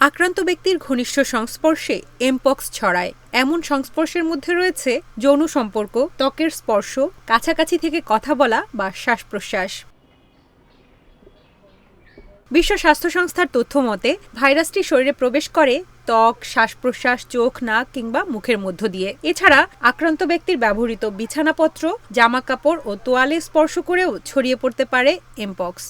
আক্রান্ত ব্যক্তির ঘনিষ্ঠ সংস্পর্শে এমপক্স ছড়ায়। এমন সংস্পর্শের মধ্যে রয়েছে যৌন সম্পর্ক, ত্বকের স্পর্শ, কাছাকাছি থেকে কথা বলা বা শ্বাস প্রশ্বাস বিশ্ব স্বাস্থ্য সংস্থার তথ্য মতে, ভাইরাসটি শরীরে প্রবেশ করে ত্বক শ্বাস প্রশ্বাস চোখ, নাক কিংবা মুখের মধ্য দিয়ে। এছাড়া আক্রান্ত ব্যক্তির ব্যবহৃত বিছানাপত্র জামা কাপড় ও তোয়ালে স্পর্শ করেও ছড়িয়ে পড়তে পারে এমপক্স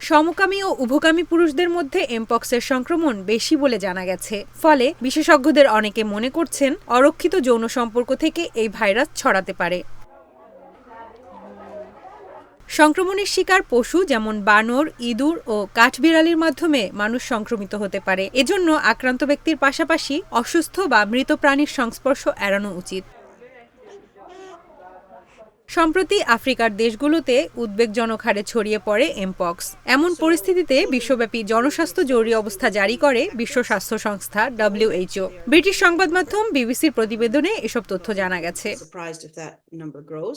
সমকামী ও উভকামী পুরুষদের মধ্যে এমপক্সের সংক্রমণ বেশি বলে জানা গেছে। ফলে বিশেষজ্ঞদের অনেকে মনে করছেন, অরক্ষিত যৌন সম্পর্ক থেকে এই ভাইরাস ছড়াতে পারে। সংক্রমণের শিকার পশু যেমন বানর, ইঁদুর ও কাঠবিড়ালির মাধ্যমে মানুষ সংক্রমিত হতে পারে। এজন্য আক্রান্ত ব্যক্তির পাশাপাশি অসুস্থ বা মৃত প্রাণীর সংস্পর্শ এড়ানো উচিত। সম্প্রতি আফ্রিকার দেশগুলোতে উদ্বেগজনক হারে ছড়িয়ে পড়ে এমপক্স এমন পরিস্থিতিতে বিশ্বব্যাপী জনস্বাস্থ্য জরুরি অবস্থা জারি করে বিশ্ব স্বাস্থ্য সংস্থা ডব্লিউএইচও ব্রিটিশ সংবাদ মাধ্যম বিবিসির প্রতিবেদনে এসব তথ্য জানা গেছে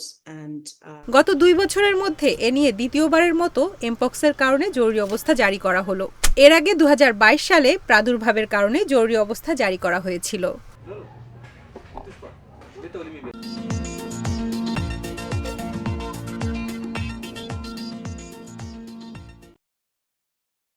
uh, গত দুই বছরের মধ্যে এ নিয়ে দ্বিতীয়বারের মতো এমপক্সের কারণে জরুরি অবস্থা জারি করা হলো এর আগে দু হাজার বাইশ সালে প্রাদুর্ভাবের কারণে জরুরি অবস্থা জারি করা হয়েছিল